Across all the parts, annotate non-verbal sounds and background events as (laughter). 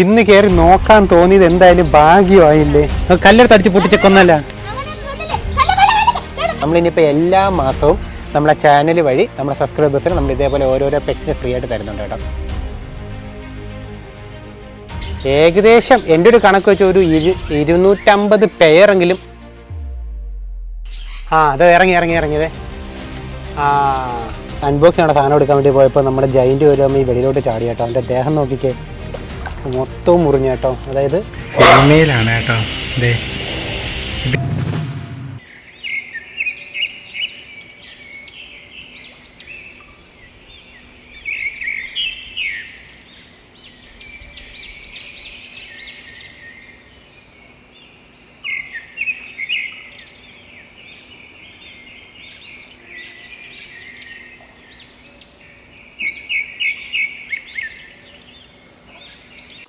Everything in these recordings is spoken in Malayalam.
ഇന്ന് കേറി നോക്കാൻ തോന്നിയത് എന്തായാലും ഭാഗ്യമായില്ലേ? കല്ലെടുത്ത് അടിച്ച് പൊട്ടിച്ച കൊന്നല്ല. നമ്മളിനിപ്പോൾ എല്ലാ മാസവും നമ്മളെ ചാനൽ വഴി നമ്മുടെ സബ്സ്ക്രൈബേഴ്സിന് നമ്മൾ ഇതേപോലെ ഓരോരോ പെക്സിന് ഫ്രീ ആയിട്ട് തരുന്നുണ്ട് കേട്ടോ. ഏകദേശം എന്റെ ഒരു കണക്ക് വെച്ച് ഒരു ഇരു ഇരുന്നൂറ്റമ്പത് പേരെങ്കിലും ആ അത് ഇറങ്ങി ഇറങ്ങി ഇറങ്ങിയതേ ആ അൺബോക്സിംഗ് ആണ് സാധനം എടുക്കാൻ വേണ്ടി പോയപ്പോൾ നമ്മുടെ ജയിന്റ് വരുമ്പോൾ ഈ വെളിയിലോട്ട് ചാടി കേട്ടോ. അവന്റെ ദേഹം നോക്കിക്കേ. മൊത്തവും മുറിഞ്ഞ കേട്ടോ. അതായത് ഫീമെയിലാണ് കേട്ടോ. ദേ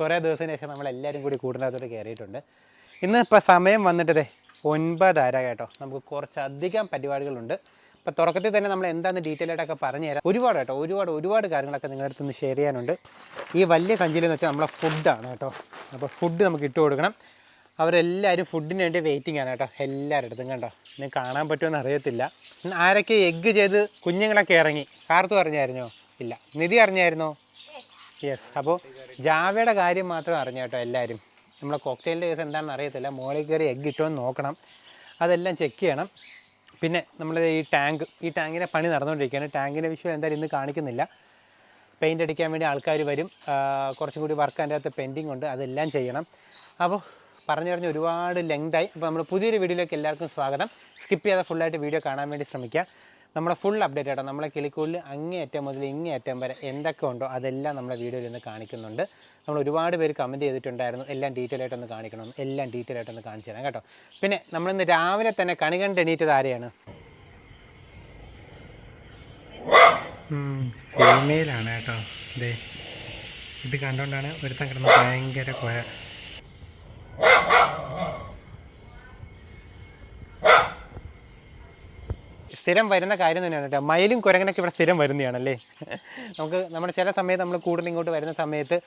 കുറേ ദിവസത്തിന് ശേഷം നമ്മൾ എല്ലാവരും കൂടി കൂട്ടിനകത്തോട്ട് കയറിയിട്ടുണ്ട്. ഇന്ന് ഇപ്പോൾ സമയം വന്നിട്ടത് ഒൻപതര കേട്ടോ. നമുക്ക് കുറച്ചധികം പരിപാടികളുണ്ട്. അപ്പോൾ തുടക്കത്തിൽ തന്നെ നമ്മൾ എന്താണെന്ന് ഡീറ്റെയിൽ ആയിട്ടൊക്കെ പറഞ്ഞു തരാം. ഒരുപാട് കേട്ടോ. ഒരുപാട് ഒരുപാട് കാര്യങ്ങളൊക്കെ നിങ്ങളുടെ അടുത്ത് ഷെയർ ചെയ്യാനുണ്ട്. ഈ വലിയ സഞ്ചിയിൽ എന്ന് വെച്ചാൽ നമ്മളെ ഫുഡാണ് കേട്ടോ. അപ്പോൾ ഫുഡ് നമുക്ക് ഇട്ട് കൊടുക്കണം. അവരെല്ലാവരും ഫുഡിന് വേണ്ടി വെയിറ്റിംഗ് ആണ് കേട്ടോ. എല്ലാവരുടെ അടുത്തും കണ്ടോ? നിങ്ങൾക്ക് കാണാൻ പറ്റുമെന്ന് അറിയത്തില്ല. ആരൊക്കെ എഗ്ഗ് ചെയ്ത് കുഞ്ഞുങ്ങളൊക്കെ ഇറങ്ങി? കാർത്തു അറിഞ്ഞായിരുന്നോ? ഇല്ല. നിധി അറിഞ്ഞായിരുന്നോ? യെസ് അപ്പോൾ ജാവയുടെ കാര്യം മാത്രം അറിഞ്ഞു കേട്ടോ എല്ലാവരും നമ്മളെ കോക്ടെയിലിന്റെ കേസ് എന്താണെന്ന് അറിയത്തില്ല. മുകളിൽ കയറി എഗ് ഇട്ടോന്ന് നോക്കണം. അതെല്ലാം ചെക്ക് ചെയ്യണം. പിന്നെ നമ്മൾ ഈ ടാങ്ക് ഈ ടാങ്കിന്റെ പണി നടന്നുകൊണ്ടിരിക്കുകയാണ് ടാങ്കിന്റെ വിഷയം എന്തായാലും ഇന്ന് കാണിക്കുന്നില്ല. പെയിന്റ് അടിക്കാൻ വേണ്ടി ആൾക്കാർ വരും. കുറച്ചും കൂടി വർക്ക് അതിന്റെ അകത്ത് പെൻഡിങ് ഉണ്ട്. അതെല്ലാം ചെയ്യണം. അപ്പോൾ പറഞ്ഞു പറഞ്ഞ് ഒരുപാട് ലെങ്തായി അപ്പോൾ നമ്മൾ പുതിയൊരു വീഡിയോയിലേക്ക് എല്ലാവർക്കും സ്വാഗതം. സ്കിപ്പ് ചെയ്യാതെ ഫുള്ളായിട്ട് വീഡിയോ കാണാൻ വേണ്ടി ശ്രമിക്കുക. നമ്മുടെ ഫുൾ അപ്ഡേറ്റ് ആട്ടോ നമ്മളെ കിളിക്കൂലിൽ അങ്ങേയറ്റം മുതൽ ഇങ്ങേയറ്റം വരെ എന്തൊക്കെ ഉണ്ടോ അതെല്ലാം നമ്മുടെ വീഡിയോയിൽ നിന്ന് കാണിക്കുന്നുണ്ട്. നമ്മൾ ഒരുപാട് പേര് കമന്റ് ചെയ്തിട്ടുണ്ടായിരുന്നു. എല്ലാം ഡീറ്റെയിൽ ആയിട്ടൊന്ന് കാണിക്കണം. എല്ലാം ഡീറ്റെയിൽ ആയിട്ടൊന്ന് കാണിച്ചു തരാം കേട്ടോ. പിന്നെ നമ്മളിന്ന് രാവിലെ തന്നെ കണി കണ്ട് എണീറ്റത് ആരെയാണ്? ഫീമെയിലാണ് കേട്ടോ. ഇത് കണ്ടുകൊണ്ടാണ് ഒരുത്തം കിടന്ന് ഭയങ്കര കുഴ സ്ഥിരം വരുന്ന കാര്യം തന്നെയാണ് കേട്ടോ. മയിലും കുരങ്ങനൊക്കെ ഇവിടെ സ്ഥിരം വരുന്നതാണല്ലേ? നമുക്ക് നമ്മുടെ ചില സമയത്ത് നമ്മൾ കൂടുതൽ ഇങ്ങോട്ട് വരുന്ന സമയത്ത്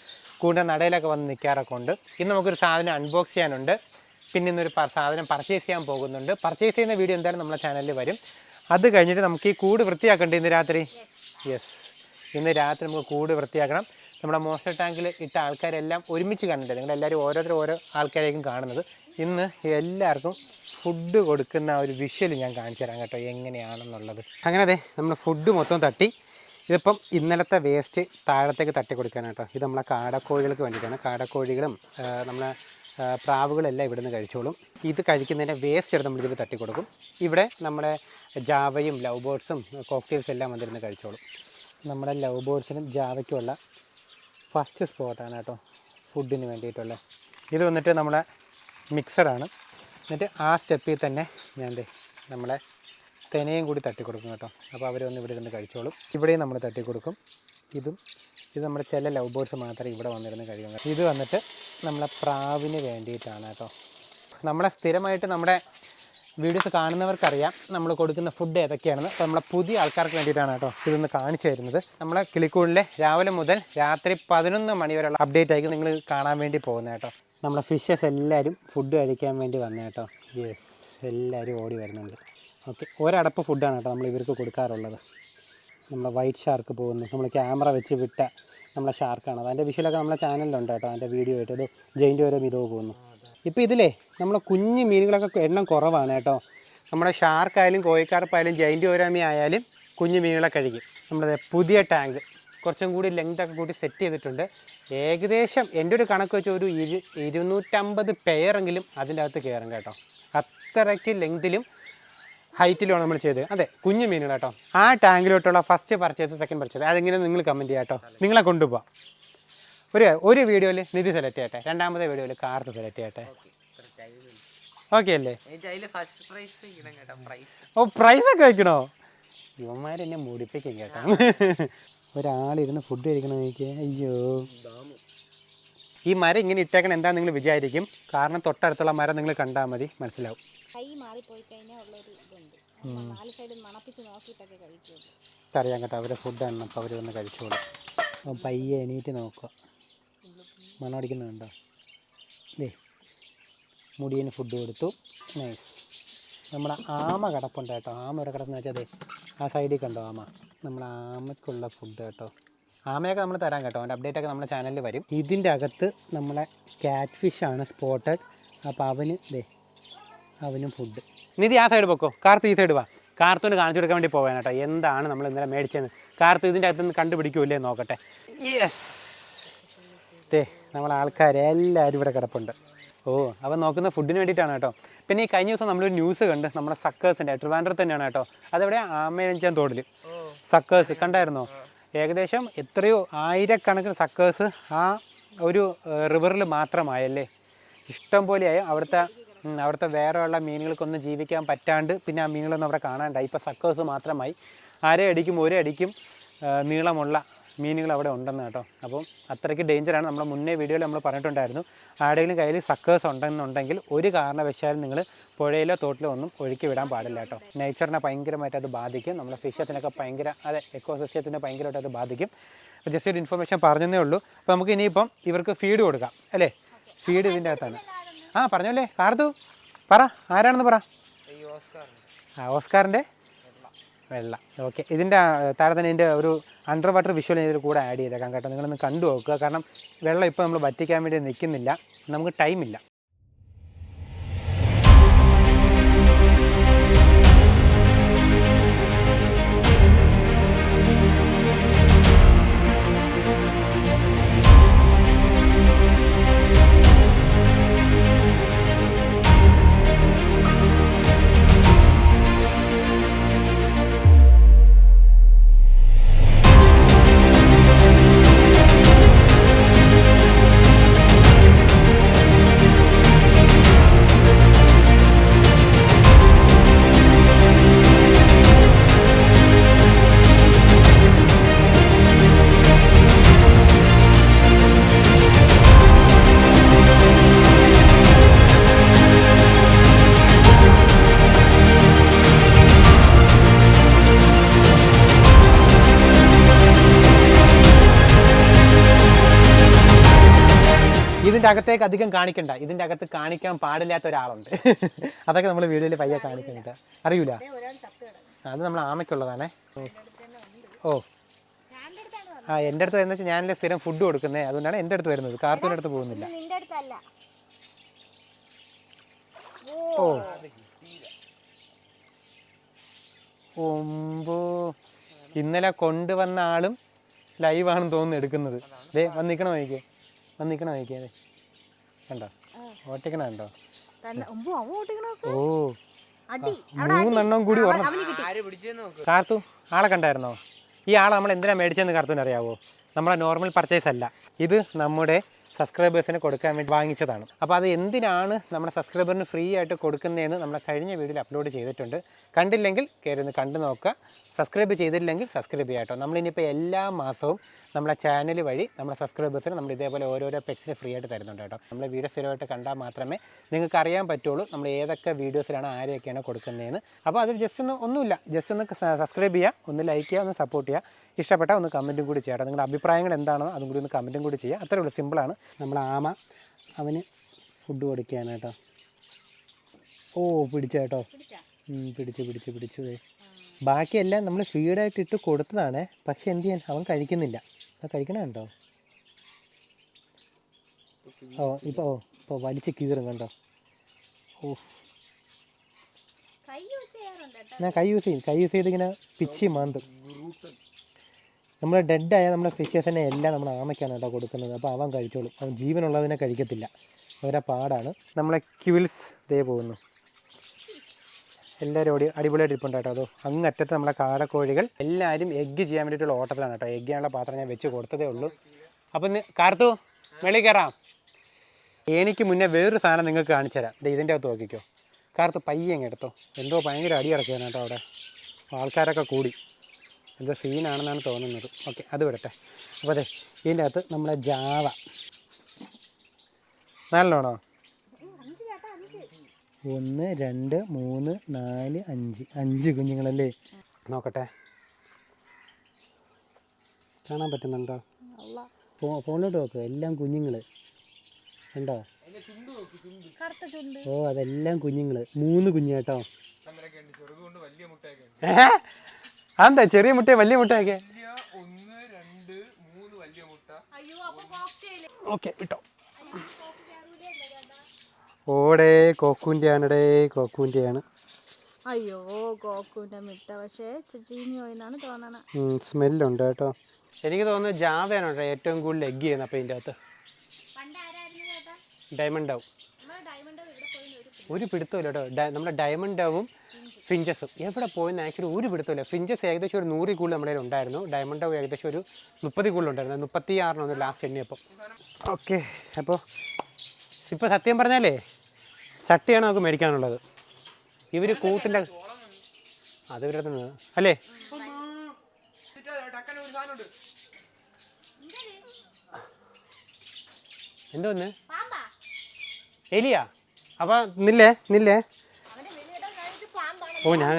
കൂടുതൽ നടയിലൊക്കെ വന്ന് നിൽക്കാറൊക്കെ ഉണ്ട്. ഇന്ന് നമുക്കൊരു സാധനം അൺബോക്സ് ചെയ്യാനുണ്ട്. പിന്നെ ഇന്നൊരു സാധനം പർച്ചേസ് ചെയ്യാൻ പോകുന്നുണ്ട്. പർച്ചേസ് ചെയ്യുന്ന വീഡിയോ എന്തായാലും നമ്മുടെ ചാനലിൽ വരും. അത് കഴിഞ്ഞിട്ട് നമുക്ക് ഈ കൂട് വൃത്തിയാക്കണ്ടേ ഇന്ന് രാത്രി? യെസ് ഇന്ന് രാത്രി നമുക്ക് കൂട് വൃത്തിയാക്കണം. നമ്മുടെ മോസ്റ്റർ ടാങ്കിൽ ഇട്ട ആൾക്കാരെല്ലാം ഒരുമിച്ച് കണ്ടിട്ട് നിങ്ങളെല്ലാവരും ഓരോരുത്തരും ഓരോ ആൾക്കാരേക്കും കാണുന്നത്. ഇന്ന് എല്ലാവർക്കും ഫുഡ് കൊടുക്കുന്ന ഒരു വിഷ്വൽ ഞാൻ കാണിച്ചു തരാം കേട്ടോ എങ്ങനെയാണെന്നുള്ളത്. അങ്ങനെ അതെ നമ്മൾ ഫുഡ് മൊത്തം തട്ടി. ഇതിപ്പം ഇന്നലത്തെ വേസ്റ്റ് താഴത്തേക്ക് തട്ടി കൊടുക്കാനാണ് കേട്ടോ. ഇത് നമ്മളെ കാടക്കോഴികൾക്ക് വേണ്ടിയിട്ടാണ്. കാടക്കോഴികളും നമ്മളെ പ്രാവുകളെല്ലാം ഇവിടുന്ന് കഴിച്ചോളും. ഇത് കഴിക്കുന്നതിന്റെ വേസ്റ്റ് എടുത്ത് നമ്മൾ ഇതിൽ തട്ടി കൊടുക്കും. ഇവിടെ നമ്മുടെ ജാവയും ലവ് ബേർഡ്സും കോക്ടെയിൽസ് എല്ലാം വന്നിരുന്ന് കഴിച്ചോളും. നമ്മുടെ ലവ് ബേർഡ്സിനും ജാവയ്ക്കുമുള്ള ഫസ്റ്റ് സ്പോട്ടാണ് കേട്ടോ ഫുഡിന് വേണ്ടിയിട്ടുള്ളത്. ഇത് വന്നിട്ട് നമ്മളെ മിക്സറാണ് എന്നിട്ട് ആ സ്റ്റെപ്പിൽ തന്നെ ഞാൻ നമ്മളെ തെനയും കൂടി തട്ടി കൊടുക്കും കേട്ടോ. അപ്പോൾ അവർ വന്ന് ഇവിടെ ഇരുന്ന് കഴിച്ചോളും. ഇവിടെയും നമ്മൾ തട്ടി കൊടുക്കും. ഇതും ഇത് നമ്മുടെ ചില ലവ് ബേർഡ്സ് മാത്രമേ ഇവിടെ വന്നിരുന്ന് കഴിയുള്ളൂ. ഇത് വന്നിട്ട് നമ്മളെ പ്രാവിന് വേണ്ടിയിട്ടാണ് കേട്ടോ. നമ്മളെ സ്ഥിരമായിട്ട് നമ്മുടെ വീഡിയോസ് കാണുന്നവർക്കറിയാം നമ്മൾ കൊടുക്കുന്ന ഫുഡ് ഏതൊക്കെയാണെന്ന്. അപ്പോൾ നമ്മളെ പുതിയ ആൾക്കാർക്ക് വേണ്ടിയിട്ടാണ് കേട്ടോ ഇതൊന്ന് കാണിച്ചു തരുന്നത്. നമ്മളെ കിളിക്കൂടിലെ രാവിലെ മുതൽ രാത്രി പതിനൊന്ന് മണിവരെയുള്ള അപ്ഡേറ്റ് ആയിരിക്കും നിങ്ങൾ കാണാൻ വേണ്ടി പോകുന്നത് കേട്ടോ. നമ്മളെ ഫിഷസ് എല്ലാവരും ഫുഡ് കഴിക്കാൻ വേണ്ടി വന്നേ കേട്ടോ യെസ് എല്ലാവരും ഓടി വരുന്നുണ്ട്. ഓക്കെ ഒരടപ്പ് ഫുഡാണ് കേട്ടോ നമ്മൾ ഇവർക്ക് കൊടുക്കാറുള്ളത്. നമ്മളെ വൈറ്റ് ഷാർക്ക് പോകുന്നു. നമ്മൾ ക്യാമറ വെച്ച് വിട്ട നമ്മളെ ഷാർക്കാണ് അതിന്റെ വിഷ്വലൊക്കെ നമ്മളെ ചാനലിലുണ്ട് കേട്ടോ അതിന്റെ വീഡിയോ ആയിട്ട്. ഇത് ജയിന്റെ ഓരോ മിതവ് പോകുന്നു. ഇപ്പോൾ ഇതിലേ നമ്മളെ കുഞ്ഞു മീനുകളൊക്കെ എണ്ണം കുറവാണ് കേട്ടോ നമ്മുടെ ഷാർക്കായാലും കോഴിക്കാർപ്പായാലും ജയിന്റ് ഓരോമി ആയാലും കുഞ്ഞു മീനുകളെ കഴിക്കും. നമ്മുടെ പുതിയ ടാങ്ക് കുറച്ചും കൂടി ലെങ്ത് ഒക്കെ കൂടി സെറ്റ് ചെയ്തിട്ടുണ്ട്. ഏകദേശം എന്റെ ഒരു കണക്ക് വെച്ച് ഒരു ഇരു ഇരുന്നൂറ്റമ്പത് പെയറെങ്കിലും അതിന്റെ അകത്ത് കയറും കേട്ടോ. അത്രയ്ക്ക് ലെങ്തിലും ഹൈറ്റിലുമാണ് നമ്മൾ ചെയ്തത്. അതെ കുഞ്ഞു മീനുകൾ കേട്ടോ. ആ ടാങ്കിലോട്ടുള്ള ഫസ്റ്റ് പർച്ചേസ് സെക്കൻഡ് പർച്ചേസ് അതെങ്ങനെ നിങ്ങൾ കമന്റ് ചെയ്യാം കേട്ടോ. നിങ്ങളെ കൊണ്ടുപോകാം ഒരു ഒരു വീഡിയോയിൽ നിധി സെലക്ട് ചെയ്യട്ടെ. രണ്ടാമത്തെ വീഡിയോയിൽ കാർത്ത് സെലക്ട് ചെയ്യട്ടെ. ഓക്കെ അല്ലേ? ഓ പ്രൈസ് ഒക്കെ വെക്കണോ? ഇവന്മാരെന്നെ മുടിപ്പിക്കും കേട്ടോ. ഒരാളിരുന്ന് ഫുഡ് കഴിക്കണം എനിക്ക് അയ്യോ. ഈ മരം ഇങ്ങനെ ഇട്ടേക്കണം എന്താ നിങ്ങൾ വിചാരിക്കും. കാരണം തൊട്ടടുത്തുള്ള മരം നിങ്ങൾ കണ്ടാൽ മതി. മനസ്സിലാവും. അറിയാൻ കേട്ടോ അവരെ ഫുഡാണ് അപ്പോൾ അവർ വന്ന് കഴിച്ചോളൂ. അപ്പം പയ്യെ എണീറ്റ് നോക്കുക. മണം അടിക്കുന്നുണ്ടോ? ദേ മുടിയന് ഫുഡ് കൊടുത്തു. നൈസ് നമ്മുടെ ആമ കിടപ്പുണ്ട് കേട്ടോ. ആമ ഇവിടെ കിടക്കുന്ന വെച്ചാൽ ആ സൈഡിൽ കണ്ടോ ആമ? നമ്മുടെ ആമയ്ക്കുള്ള ഫുഡ് കേട്ടോ. ആമയൊക്കെ നമ്മൾ തരാം കേട്ടോ. അതിന്റെ അപ്ഡേറ്റ് ഒക്കെ നമ്മുടെ ചാനലിൽ വരും. ഇതിന്റെ അകത്ത് നമ്മളെ ക്യാറ്റ് ഫിഷാണ് സ്പോട്ടഡ് അപ്പോൾ അവന് ദേ അവനും ഫുഡ് നിധി ആ സൈഡ് പൊക്കോ. കാർത്ത് ഈ സൈഡ് വാ. കാർത്തൂന് കാണിച്ചു കൊടുക്കാൻ വേണ്ടി പോകാൻ കേട്ടോ എന്താണ് നമ്മൾ ഇന്നലെ മേടിച്ചത്? കാർത്തു ഇതിന്റെ അകത്ത് നിന്ന് കണ്ടുപിടിക്കൂലേ നോക്കട്ടെ. യെസ് ദേ നമ്മളെ ആൾക്കാരെല്ലാവരും ഇവിടെ കിടപ്പുണ്ട്. ഓ അവൻ നോക്കുന്ന ഫുഡിന് വേണ്ടിയിട്ടാണ് കേട്ടോ. പിന്നെ ഈ കഴിഞ്ഞ ദിവസം നമ്മളൊരു ന്യൂസ് കണ്ട് നമ്മുടെ സക്കേഴ്സിന്റെ ട്രിവാൻഡ്രത്ത് തന്നെയാണ് കേട്ടോ. അതെവിടെ ആമേഴഞ്ചാൻ തോടിൽ സക്കേഴ്സ് കണ്ടായിരുന്നോ? ഏകദേശം എത്രയോ ആയിരക്കണക്കിന് സക്കേഴ്സ് ആ ഒരു റിവറിൽ മാത്രമായല്ലേ. ഇഷ്ടം പോലെയായി അവിടുത്തെ അവിടുത്തെ വേറെയുള്ള മീനുകൾക്കൊന്നും ജീവിക്കാൻ പറ്റാണ്ട് പിന്നെ ആ മീനുകളൊന്നും അവിടെ കാണാണ്ടായി. ഇപ്പോൾ സക്കേഴ്സ് മാത്രമായി. അര അടിക്കും ഒരു അടിക്കും ആ, നീളമുള്ള മീനുകൾ അവിടെ ഉണ്ടെന്ന് കേട്ടോ. അപ്പം അത്രയ്ക്ക് ഡേഞ്ചറാണ് നമ്മുടെ മുന്നേ വീഡിയോയിൽ നമ്മൾ പറഞ്ഞിട്ടുണ്ടായിരുന്നു. ആരുടെയും കയ്യിൽ സക്കേഴ്സ് ഉണ്ടെന്നുണ്ടെങ്കിൽ ഒരു കാരണവശാലും നിങ്ങൾ പുഴയിലോ തോട്ടിലോ ഒന്നും ഒഴുക്കി വിടാൻ പാടില്ല കേട്ടോ. നേച്ചറിനെ ഭയങ്കരമായിട്ട് അത് ബാധിക്കും. നമ്മുടെ ഫിഷത്തിനൊക്കെ ഭയങ്കര അതെ എക്കോസിസ്റ്റത്തിനെ ഭയങ്കരമായിട്ട് അത് ബാധിക്കും. ജസ്റ്റ് ഒരു ഇൻഫർമേഷൻ പറഞ്ഞതേ ഉള്ളൂ. അപ്പോൾ നമുക്ക് ഇനിയിപ്പം ഇവർക്ക് ഫീഡ് കൊടുക്കാം അല്ലേ? ഫീഡ് ഇതിന്റെ അകത്താണ്. ആ പറഞ്ഞല്ലേ കാർത്തു പറ. ആരാണെന്ന് പറ? ഓസ്കാറിന്റെ വെള്ള. ഓക്കെ ഇതിന്റെ താഴെ തന്നെ ഇതിന്റെ ഒരു അണ്ടർ വാട്ടർ വിഷ്വൽ ഇതിൽ കൂടെ ആഡ് ചെയ്തേക്കാം കേട്ടോ. നിങ്ങളൊന്ന് കണ്ടു നോക്കുക. കാരണം വെള്ളം ഇപ്പോൾ നമ്മൾ വറ്റിക്കാൻ വേണ്ടി നിൽക്കുന്നില്ല. നമുക്ക് ടൈമില്ല ഇതിന്റെ അകത്തേക്ക് അധികം കാണിക്കണ്ട. ഇതിന്റെ അകത്ത് കാണിക്കാൻ പാടില്ലാത്ത ഒരാളുണ്ട് അതൊക്കെ നമ്മൾ വീഡിയോയിൽ പയ്യെ കാണിക്കുന്നുണ്ട്. അറിയൂല? അത് നമ്മൾ ആമയ്ക്കുള്ളതാണേ. ഓ. ആ എന്റെ അടുത്ത് വരുന്ന ഞാനല്ലേ സ്ഥിരം ഫുഡ് കൊടുക്കുന്നത് അതുകൊണ്ടാണ് എന്റെ അടുത്ത് വരുന്നത്. കാർത്തൂന്റെ അടുത്ത് പോകുന്നില്ല. ഓ. ഒമ്പോ. ഇന്നലെ കൊണ്ടുവന്ന ആളും ലൈവാണെന്ന് തോന്നുന്നു എടുക്കുന്നത്. ദേ വന്നിക്കണോ നോക്കിയേ? വന്നിക്കണോ നോക്കിയേ? അതെ കണ്ടോ? ഓട്ടിക്കണ ഓ. അടി. മൂന്നെണ്ണം കൂടി കാർത്തു ആളെ കണ്ടായിരുന്നോ? ഈ ആളെ നമ്മൾ എന്തിനാ മേടിച്ചെന്ന് കാർത്തുവിന് അറിയാവോ? നമ്മളെ നോർമൽ പർച്ചേസ് അല്ല. ഇത് നമ്മുടെ സബ്സ്ക്രൈബേഴ്സിന് കൊടുക്കാൻ വേണ്ടി വാങ്ങിച്ചതാണ്. അപ്പോൾ അത് എന്തിനാണ് നമ്മുടെ സബ്സ്ക്രൈബറിന് ഫ്രീ ആയിട്ട് കൊടുക്കുന്നതെന്ന് നമ്മളെ കഴിഞ്ഞ വീഡിയോയിൽ അപ്ലോഡ് ചെയ്തിട്ടുണ്ട്. കണ്ടില്ലെങ്കിൽ കയറി ഒന്ന് കണ്ടു നോക്കുക. സബ്സ്ക്രൈബ് ചെയ്തില്ലെങ്കിൽ സബ്സ്ക്രൈബ് ചെയ്യാട്ടോ നമ്മളിനിപ്പോൾ എല്ലാ മാസവും നമ്മുടെ ചാനൽ വഴി നമ്മുടെ സബ്സ്ക്രൈബേഴ്സിന് നമ്മൾ ഇതേപോലെ ഓരോരോ പെറ്റ്സിന് ഫ്രീ ആയിട്ട് തരുന്നുണ്ട് കേട്ടോ. നമ്മൾ വീഡിയോ സ്ഥിരമായിട്ട് കണ്ടാൽ മാത്രമേ നിങ്ങൾക്ക് അറിയാൻ പറ്റുള്ളൂ നമ്മൾ ഏതൊക്കെ വീഡിയോസിലാണ് ആരെയൊക്കെയാണ് കൊടുക്കുന്നതെന്ന്. അപ്പോൾ അതിൽ ജസ്റ്റ് ഒന്ന് ഒന്നുമില്ല. ജസ്റ്റ് ഒന്ന് സബ്സ്ക്രൈബ് ചെയ്യുക ഒന്ന് ലൈക്ക് ചെയ്യുക ഒന്ന് സപ്പോർട്ട് ചെയ്യുക. ഇഷ്ടപ്പെട്ടാൽ ഒന്ന് കമന്റും കൂടി ചെയ്യാം നിങ്ങളുടെ അഭിപ്രായങ്ങൾ എന്താണോ അതും കൂടി ഒന്ന് കമന്റും കൂടി ചെയ്യുക അത്രേ ഉള്ളൂ. സിമ്പിളാണ് നമ്മൾ ആമ അവന് ഫുഡ് കൊടുക്കുകയാണ് കേട്ടോ. ഓ പിടിച്ചേട്ടോ പിടിച്ചാ? പിടിച്ചു പിടിച്ചു പിടിച്ചു. ദേ. ബാക്കിയെല്ലാം നമ്മൾ ഫീഡായിട്ട് ഇട്ട് കൊടുത്തതാണ്. പക്ഷെ എന്ത് ചെയ്യാൻ? അവൻ കഴിക്കുന്നില്ല. അത് കഴിക്കണം കണ്ടോ? ഓ ഇപ്പോൾ ഓ ഇപ്പോൾ വലിച്ച് കീറും കണ്ടോ? ഓ. കൈ യൂസ് ഞാൻ കൈ യൂസ് ചെയ്യും. കൈ യൂസ് ചെയ്ത് ഇങ്ങനെ പിച്ചി മാന്തും. നമ്മൾ ഡെഡായ നമ്മുടെ ഫിഷസിനെ എല്ലാം നമ്മൾ ആമയ്ക്കാണ് കേട്ടോ കൊടുക്കുന്നത്. അപ്പോൾ അവൻ കഴിച്ചോളും. അവൻ ജീവനുള്ളതിനെ കഴിക്കത്തില്ല. അവരെ പാടാണ്. നമ്മളെ ക്യൂൽസ് ദേ പോകുന്നു. എല്ലാവരും ഓടി അടിപൊളിയായിട്ട് ഇരിപ്പുണ്ട് കേട്ടോ. അതോ അങ്ങറ്റത്ത് നമ്മളെ കാടക്കോഴികൾ എല്ലാവരും എഗ്ഗ് ചെയ്യാൻ വേണ്ടിയിട്ടുള്ള ഓട്ടത്തിലാണ് കേട്ടോ. എഗ്ഗ് പാത്രം ഞാൻ വെച്ച് കൊടുത്തതേ ഉള്ളൂ. അപ്പം കാർത്തു വെളി കയറാം എനിക്ക് മുന്നേ വേറൊരു സാധനം നിങ്ങൾക്ക് കാണിച്ചു തരാം. ഇതിന്റെ അകത്ത് നോക്കിക്കോ. കാർത്ത് പയ്യെ അങ്ങ് എടുത്തോ. എന്തോ ഭയങ്കര അടി ഇറക്കിയാണ് കേട്ടോ അവിടെ. ആൾക്കാരൊക്കെ കൂടി. എന്തോ സീനാണെന്നാണ് തോന്നുന്നത്. ഓക്കെ അത് വിടട്ടെ. അപ്പോൾ അതെ ഇതിന്റെ അകത്ത് നമ്മളെ ജാവ. നല്ലോണോ അഞ്ച് ചേട്ടാ അഞ്ച് ഒന്ന് രണ്ട് മൂന്ന് നാല് അഞ്ച്. അഞ്ച് കുഞ്ഞുങ്ങളല്ലേ? നോക്കട്ടെ. കാണാൻ പറ്റുന്നുണ്ടോ? ഫോണിലോട്ട് നോക്കുക എല്ലാം കുഞ്ഞുങ്ങൾ ഉണ്ടോ ഓ അതെല്ലാം കുഞ്ഞുങ്ങൾ മൂന്ന് കുഞ്ഞു കേട്ടോ. അതെന്താ ചെറിയ മുട്ട വലിയ മുട്ടയൊക്കെ? അപ്പൊ കോക്ടെയിൽ ഓക്കെ വിട്ടോ ഓടേ കോക്കൂന്റെ ആണടേ കോക്കൂന്റെ ആണ് അയ്യോ മിട്ട. പക്ഷേ പോയെന്നാണ് സ്മെല്ലുണ്ട് കേട്ടോ. എനിക്ക് തോന്നുന്നു ജാവയാണ് കേട്ടോ ഏറ്റവും കൂടുതൽ എഗ് ചെയ്യുന്ന അപ്പം ഇതിന്റെ അകത്ത്? ഡയമണ്ട് ഡവ് നമ്മളെ ഡയമണ്ട് ഇവിടെ പോയി ഒരു പിടുത്തമില്ല കേട്ടോ. ഡ- നമ്മുടെ ഡയമണ്ട് ഡവും ഫിഞ്ചസും എവിടെ പോയെന്ന് ആക്ച്വലി ഒരു പിടുത്തമില്ല. ഫിഞ്ചസ് ഏകദേശം ഒരു നൂറിൽ കൂടുതൽ നമ്മുടെ കയ്യിൽ ഉണ്ടായിരുന്നു. ഡയമണ്ട് ഡവ് ഏകദേശം ഒരു മുപ്പതിൽ കൂടുതൽ ഉണ്ടായിരുന്നു. മുപ്പത്തി ആറിനൊന്ന് ലാസ്റ്റ് എണ്ണിയപ്പം. ഓക്കെ അപ്പോൾ ഇപ്പോൾ സത്യം പറഞ്ഞാലേ ചട്ടിയാണ് നമുക്ക് മേടിക്കാനുള്ളത്. ഇവർ കൂട്ടിന്റെ അത് ഇവരുടെ നിന്ന് അല്ലേ? എന്തോന്ന്? പാമ്പാ. എലിയാ? അപ്പൊ നില്ലേ നില്ലേ? ഓ ഞാൻ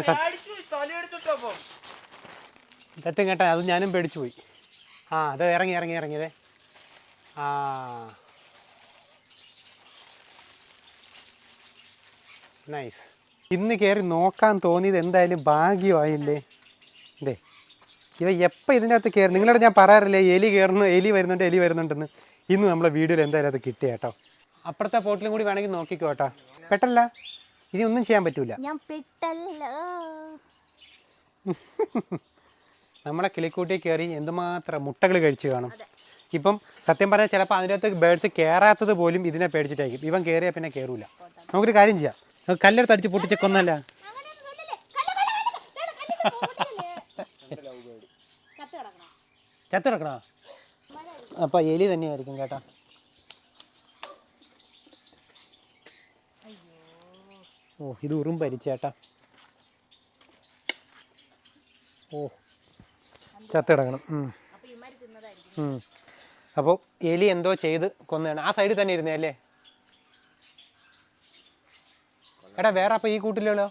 തെറ്റും കേട്ടാ അത് ഞാനും പേടിച്ചു പോയി. ആ അത് ഇറങ്ങി ഇറങ്ങി ഇറങ്ങിയതേ ആ. നൈസ് ഇന്ന് കയറി നോക്കാൻ തോന്നിയത് എന്തായാലും ഭാഗ്യമായില്ലേ? ഇതേ ഇവ എപ്പോൾ ഇതിന്റെ അകത്ത് കയറി നിങ്ങളോട് ഞാൻ പറയാറില്ലേ എലി കയറുന്നു എലി വരുന്നുണ്ട് എലി വരുന്നുണ്ടെന്ന്. ഇന്ന് നമ്മളെ വീഡിയോയിൽ എന്തായാലും അത് കിട്ടിയ കേട്ടോ അപ്പുറത്തെ പോട്ടിലും കൂടി വേണമെങ്കിൽ നോക്കിക്കോ കേട്ടോ പെട്ടല്ല ഇനി ഒന്നും ചെയ്യാൻ പറ്റൂല ഞാൻ പെട്ടല്ല നമ്മളെ കിളിക്കൂട്ടി കയറി എന്തുമാത്രം മുട്ടകൾ കഴിച്ചു കാണും ഇപ്പം സത്യം പറഞ്ഞാൽ ചിലപ്പോൾ അതിനകത്ത് ബേഡ്സ് കയറാത്തത് പോലും ഇതിനെ പേടിച്ചിട്ടായിരിക്കും ഇവൻ കയറിയാൽ പിന്നെ കയറൂല നമുക്കൊരു കാര്യം ചെയ്യാം നമുക്ക് കല്ലെടുത്ത് അടിച്ച് പൊട്ടിച്ച് കൊന്നല്ല ചത്ത് കിടക്കണോ അപ്പം എലി തന്നെയായിരിക്കും കേട്ടോ ഓ ഇത് ഉറും പരിച്ചേട്ടാ ഓ ചത്ത് കിടക്കണം ഉം. അപ്പൊ ഇമാര് തിന്നതായിരിക്കും ഉം. അപ്പോൾ എലി എന്തോ ചെയ്ത് കൊന്നതാണ്. ആ സൈഡിൽ തന്നെ ഇരുന്നേ അല്ലേ? എടാ വേറെ അപ്പോൾ ഈ കൂട്ടില്ലല്ലോ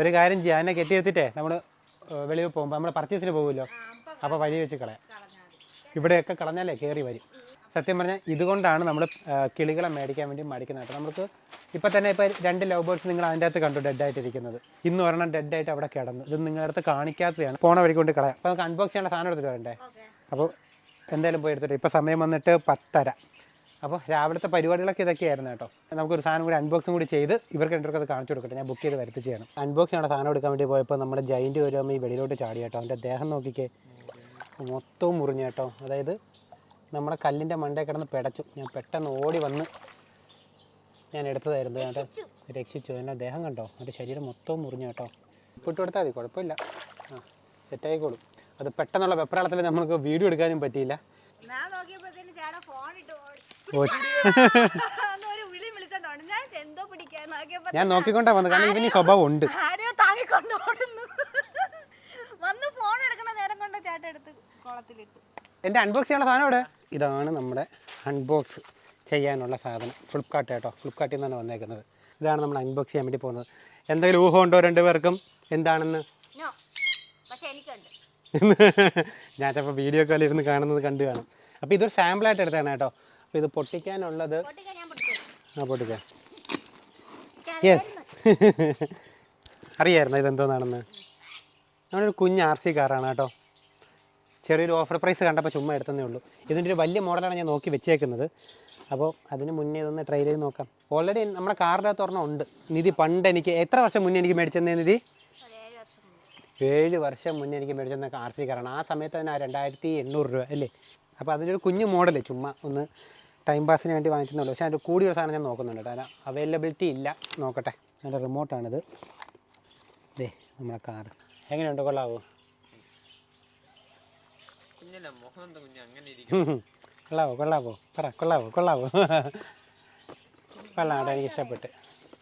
ഒരു കാര്യം ചെയ്യാം. എന്നെ കെട്ടിയെത്തിട്ടേ നമ്മൾ വെളിയിൽ പോകുമ്പോൾ നമ്മൾ പർച്ചേസിന് പോകുമല്ലോ അപ്പോൾ വഴി വെച്ച് കളയാം. ഇവിടെയൊക്കെ കളഞ്ഞാലേ കയറി വരും. സത്യം പറഞ്ഞാൽ ഇതുകൊണ്ടാണ് നമ്മൾ കിളികളെ മേടിക്കാൻ വേണ്ടി മടിക്കുന്നത് നമുക്ക് ഇപ്പം തന്നെ ഇപ്പോൾ രണ്ട് ലവ് ബേർഡ്സ് നിങ്ങൾ അതിന്റെ അകത്ത് കണ്ടു ഡെഡായിട്ടിരിക്കുന്നത് ഇന്ന് ഒരെണ്ണം ഡെഡായിട്ട് അവിടെ കിടന്നു. ഇത് നിങ്ങളുടെ അടുത്ത് കാണിക്കാത്തതാണ്. പോണ വഴി കൊണ്ട് കളയാം. അപ്പോൾ നമുക്ക് അൺബോക്സ് ചെയ്യാനുള്ള സാധനം എടുത്തിട്ട് വരണ്ടേ? അപ്പോൾ എന്തായാലും പോയി എടുത്തിട്ട് ഇപ്പോൾ സമയം വന്നിട്ട് പത്തര. അപ്പോൾ രാവിലത്തെ പരിപാടികളൊക്കെ ഇതൊക്കെയായിരുന്നു കേട്ടോ. നമുക്കൊരു സാധനം കൂടി അൺബോക്സും കൂടി ചെയ്ത് ഇവർക്ക് രണ്ടുപേർക്ക് അത് കാണിച്ചു കൊടുക്കട്ടെ. ഞാൻ ബുക്ക് ചെയ്ത് വരുത്തി ചെയ്യണം അൺബോക്സ് ചെയ്യണ സാധനം എടുക്കാൻ വേണ്ടി പോയപ്പോൾ നമ്മുടെ ജൈന്റ് വരുമ്പോൾ ഈ വെളിയിലോട്ട് ചാടി കേട്ടോ. അവന്റെ ദേഹം നോക്കിക്കേ. മൊത്തവും മുറിഞ്ഞു കേട്ടോ. അതായത് നമ്മുടെ കല്ലിന്റെ മണ്ടേ കിടന്ന് പെടച്ചു. ഞാൻ പെട്ടെന്ന് ഓടി വന്ന് ഞാൻ എടുത്തതായിരുന്നു. കേട്ടോ രക്ഷിച്ചു. എന്റെ ദേഹം കണ്ടോ? എന്റെ ശരീരം മൊത്തവും മുറിഞ്ഞു കേട്ടോ. ഉപ്പിട്ട് കൊടുത്താൽ മതി കുഴപ്പമില്ല. ആ സെറ്റായിക്കോളും. അത് പെട്ടെന്നുള്ള വെപ്രാളത്തിൽ നമുക്ക് വീഡിയോ എടുക്കാനും പറ്റിയില്ല. ഞാൻ നോക്കിക്കൊണ്ടാ വന്നത്. കാരണം ഇവന് സ്വഭാവം ഉണ്ട്. എന്റെ വന്ന് അൺബോക്സ് ചെയ്യാനുള്ള സാധനം ഇവിടെ ഇതാണ് നമ്മുടെ അൺബോക്സ് ചെയ്യാനുള്ള സാധനം. ഫ്ലിപ്കാർട്ട് കേട്ടോ. ഫ്ലിപ്കാർട്ടിൽ നിന്നാണ് വന്നേക്കുന്നത്. ഇതാണ് നമ്മൾ അൺബോക്സ് ചെയ്യാൻ വേണ്ടി പോകുന്നത്. എന്തെങ്കിലും ഊഹം ഉണ്ടോ പേർക്കും എന്താണെന്ന്? (laughs) ഞാൻ ചിലപ്പോൾ വീഡിയോ കോളിൽ ഇരുന്ന് കാണുന്നത് കണ്ടു കാണും. അപ്പോൾ ഇതൊരു സാമ്പിളായിട്ട് എടുത്താണ് കേട്ടോ. അപ്പോൾ ഇത് പൊട്ടിക്കാനുള്ളത് ആ പൊട്ടിക്കാം. യെസ് (laughs) അറിയായിരുന്നു ഇതെന്തോന്നാണെന്ന്? നമ്മളൊരു കുഞ്ഞ് ആർ സി കാറാണ് കേട്ടോ. ചെറിയൊരു ഓഫർ പ്രൈസ് കണ്ടപ്പോൾ ചുമ്മാ എടുത്തതേ ഉള്ളൂ. ഇതിന്റെ ഒരു വലിയ മോഡലാണ് ഞാൻ നോക്കി വെച്ചേക്കുന്നത്. അപ്പോൾ അതിന് മുന്നേ ഇതൊന്ന് ട്രൈ ചെയ്ത് നോക്കാം. ഓൾറെഡി നമ്മുടെ കാറിന്റെ അകത്ത് ഒരെണ്ണം ഉണ്ട്. നിധി പണ്ട് എനിക്ക് എത്ര വർഷം മുന്നേ എനിക്ക് മേടിച്ചെന്നേ നിധി? ഏഴ് വർഷം മുന്നേ എനിക്ക് മേടിച്ചെന്ന ആർ സി കാറാണ്. ആ സമയത്ത് തന്നെ രണ്ടായിരത്തി എണ്ണൂറ് രൂപ അല്ലേ? അപ്പോൾ അതിന്റെ ഒരു കുഞ്ഞു മോഡൽ ചുമ്മാ ഒന്ന് ടൈം പാസിന് വേണ്ടി വാങ്ങിച്ചെന്നുള്ളൂ പക്ഷേ അതിന്റെ കൂടിയൊരു സാധനം ഞാൻ നോക്കുന്നുണ്ട് കാരണം അവൈലബിലിറ്റി ഇല്ല. നോക്കട്ടെ. അതിന്റെ റിമോട്ടാണിത് ദേ നമ്മുടെ കാർ എങ്ങനെയുണ്ട്? കൊള്ളാവോ? കുഞ്ഞല്ല മുഖം എന്താ കുഞ്ഞ? അങ്ങനെ ഇരിക്കും കൊള്ളാവോ കൊള്ളാവോ? പറ കൊള്ളാവോ കൊള്ളാവോ? കൊള്ളാം എനിക്ക് ഇഷ്ടപ്പെട്ട്.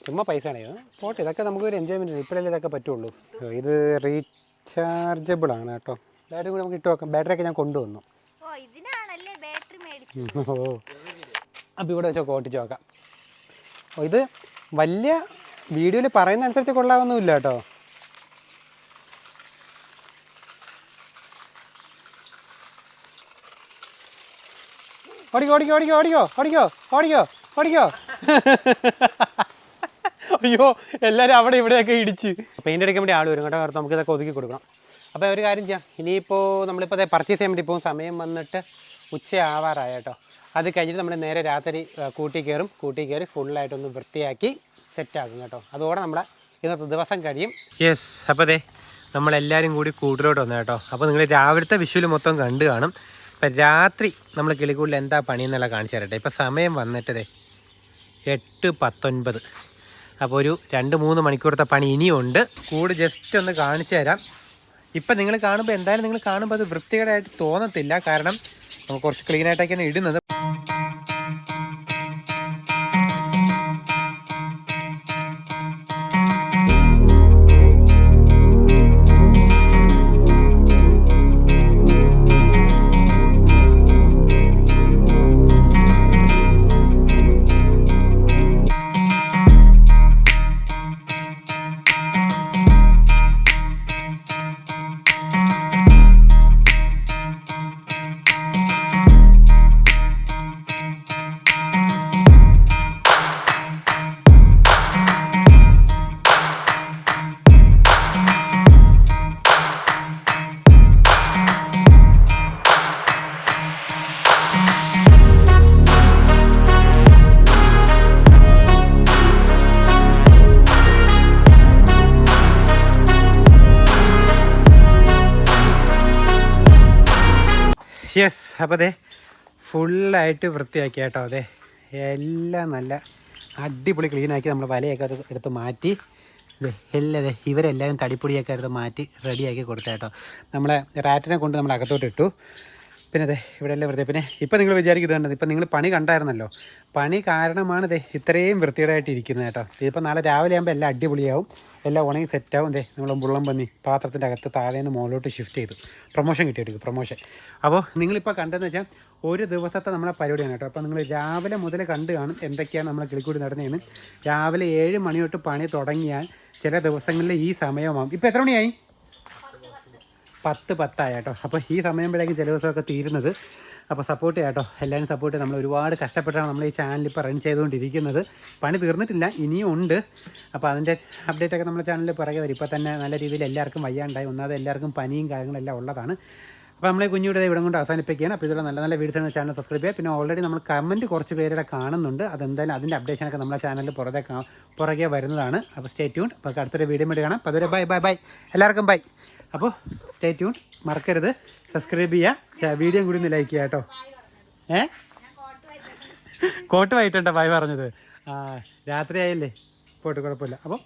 ചുമ്മാ പൈസ ആണേ പോട്ടെ ഇതൊക്കെ നമുക്ക് ഒരു എൻജോയ്മെന്റ് ഇപ്പോഴല്ലേ ഇതൊക്കെ പറ്റുള്ളൂ. ഇത് റീചാർജബിൾ ആണ് കേട്ടോ. ബാറ്ററി കൂടി നമുക്ക് ഇട്ട് വെക്കാം. ബാറ്ററി ഒക്കെ ഞാൻ കൊണ്ടുവന്നു. ഓ അപ്പോൾ ഇവിടെ വെച്ചോ ഓട്ടിച്ച് നോക്കാം ഓ ഇത് വലിയ വീഡിയോയിൽ പറയുന്ന അനുസരിച്ച് കൊള്ളാവൊന്നുമില്ല കേട്ടോ. ഓടിക്കോ ഓടിക്കോ ഓടിക്കോ ഓടിക്കോ ഓടിക്കോ ഓടിക്കോ ഓടിക്കോ. അയ്യോ എല്ലാവരും അവിടെ ഇവിടെയൊക്കെ ഇടിച്ച്. പെയിന്റ് അടിക്കാൻ വേണ്ടി ആൾ വരും കേട്ടോ കാരണം നമുക്ക് ഇതൊക്കെ ഒതുക്കി കൊടുക്കണം. അപ്പോൾ ഒരു കാര്യം ചെയ്യാം. ഇനിയിപ്പോൾ നമ്മളിപ്പോൾ അതേ പർച്ചേസ് ചെയ്യാൻ വേണ്ടി പോകും. സമയം വന്നിട്ട് ഉച്ചയാവാറായ കേട്ടോ. അത് കഴിഞ്ഞിട്ട് നമ്മൾ നേരെ രാത്രി കൂട്ടി കയറും. കൂട്ടി കയറി ഫുള്ളായിട്ടൊന്ന് വൃത്തിയാക്കി സെറ്റാക്കും കേട്ടോ. അതോടെ നമ്മളെ ഇന്നത്തെ ദിവസം കഴിയും. യെസ് അപ്പോൾ അതെ നമ്മളെല്ലാവരും കൂടി കൂട്ടിലോട്ട് വന്നു കേട്ടോ. അപ്പോൾ നിങ്ങൾ രാവിലത്തെ വിഷുവിൽ മൊത്തം കണ്ടു കാണും. ഇപ്പം രാത്രി നമ്മൾ കിളികൂടിൽ എന്താ പണിയെന്നുള്ള കാണിച്ചു തരട്ടെ. ഇപ്പം സമയം വന്നിട്ടതേ എട്ട് പത്തൊൻപത്. അപ്പോൾ ഒരു രണ്ട് മൂന്ന് മണിക്കൂറത്തെ പണി ഇനിയുണ്ട്. കൂട് ജസ്റ്റ് ഒന്ന് കാണിച്ചു തരാം. ഇപ്പം നിങ്ങൾ കാണുമ്പോൾ എന്തായാലും നിങ്ങൾ കാണുമ്പോൾ അത് വൃത്തികേടായിട്ട് തോന്നത്തില്ല. കാരണം നമ്മൾ കുറച്ച് ക്ലീനായിട്ടൊക്കെയാണ് ഇടുന്നത്. യെസ് അപ്പോൾ അതെ ഫുള്ളായിട്ട് വൃത്തിയാക്കി കേട്ടോ അതെ എല്ലാം നല്ല അടിപൊളി ക്ലീനാക്കി നമ്മൾ വലയൊക്കെ എടുത്ത് മാറ്റി. എല്ലാം അതെ ഇവരെല്ലാവരും തടിപ്പൊടിയൊക്കെ എടുത്ത് മാറ്റി റെഡിയാക്കി കൊടുത്ത കേട്ടോ. നമ്മളെ റാറ്റിനെ കൊണ്ട് നമ്മൾ അകത്തോട്ട് ഇട്ടു. പിന്നെ അതെ ഇവിടെ എല്ലാം വൃത്തി പിന്നെ ഇപ്പം നിങ്ങൾ വിചാരിക്കുന്നത് ഇപ്പം നിങ്ങൾ പണി കണ്ടായിരുന്നല്ലോ. പണി കാരണമാണ് ദേ ഇത്രയും വൃത്തികേടായിട്ട് ഇരിക്കുന്നത് കേട്ടോ. ഇതിപ്പോൾ നാളെ രാവിലെ ആകുമ്പോൾ എല്ലാം അടിപൊളിയാവും. എല്ലാം ഉണങ്ങി സെറ്റാവും ദേ നമ്മൾ മുള്ളം പന്നി പാത്രത്തിന്റെ അകത്ത് താഴെ നിന്ന് മുകളിലോട്ട് ഷിഫ്റ്റ് ചെയ്തു. പ്രൊമോഷൻ കിട്ടിയെടുക്കും പ്രൊമോഷൻ അപ്പോൾ നിങ്ങളിപ്പോൾ കണ്ടെന്ന് വെച്ചാൽ ഒരു ദിവസത്തെ നമ്മളെ പരിപാടിയാണ് കേട്ടോ. അപ്പോൾ നിങ്ങൾ രാവിലെ മുതൽ കണ്ട് കാണും എന്തൊക്കെയാണ് നമ്മളെ കിളിക്കൂടി നടന്നതെന്ന്. രാവിലെ ഏഴ് മണി തൊട്ട് പണി തുടങ്ങിയാൽ ചില ദിവസങ്ങളിൽ ഈ സമയമാകും ഇപ്പോൾ എത്ര മണിയായി? പത്ത് പത്തായ കേട്ടോ. അപ്പോൾ ഈ സമയമ്പോഴേക്കും ചില ദിവസമൊക്കെ തീരുന്നത്. അപ്പോൾ സപ്പോർട്ട് ചെയ്യാം കേട്ടോ. എല്ലാവരും സപ്പോർട്ട് നമ്മൾ ഒരുപാട് കഷ്ടപ്പെട്ടാണ് നമ്മൾ ഈ ചാനൽ ഇപ്പോൾ റൺ ചെയ്തുകൊണ്ടിരിക്കുന്നത്. പണി തീർന്നിട്ടില്ല ഇനിയും ഉണ്ട്. അപ്പോൾ അതിന്റെ അപ്ഡേറ്റ് ഒക്കെ നമ്മുടെ ചാനലിൽ പുറകെ വരും. ഇപ്പോൾ തന്നെ നല്ല രീതിയിൽ എല്ലാവർക്കും വയ്യാണ്ടായി. ഒന്നാമത് എല്ലാവർക്കും പനിയും കാര്യങ്ങളെല്ലാം ഉള്ളതാണ്. അപ്പോൾ നമ്മളെ കുഞ്ഞുവിടെ ഇവിടെ കൊണ്ട് അവസാനിപ്പിക്കുകയാണ്. അപ്പോൾ ഇതിലുള്ള നല്ല നല്ല വീഡിയോസ് ചാനൽ സബ്സ്ക്രൈബ് ചെയ്യുക. പിന്നെ ഓൾറെഡി നമ്മൾ കമന്റ് കുറച്ച് പേരുടെ കാണുന്നുണ്ട്. അതെന്തായാലും അതിന്റെ അപ്ഡേഷനൊക്കെ നമ്മുടെ ചാനലിൽ പുറകെ പുറകെ വരുന്നതാണ്. അപ്പോൾ സ്റ്റേ ട്യൂൺ അപ്പോൾ അടുത്തൊരു വീഡിയോ വേണ്ടി കാണാം. അപ്പോൾ അതുവരെ ബൈ ബൈ ബൈ എല്ലാവർക്കും ബൈ അപ്പോൾ സ്റ്റേ ട്യൂൺ മറക്കരുത്. സബ്സ്ക്രൈബ് ചെയ്യുക വീഡിയോ കൂടി ഒന്ന് ലൈക്ക് ചെയ്യാം കേട്ടോ ഏ? കോട്ട് ബായ് ബൈ പറഞ്ഞത്. രാത്രി രാത്രിയായില്ലേ? പോട്ട് കുഴപ്പമില്ല. അപ്പോൾ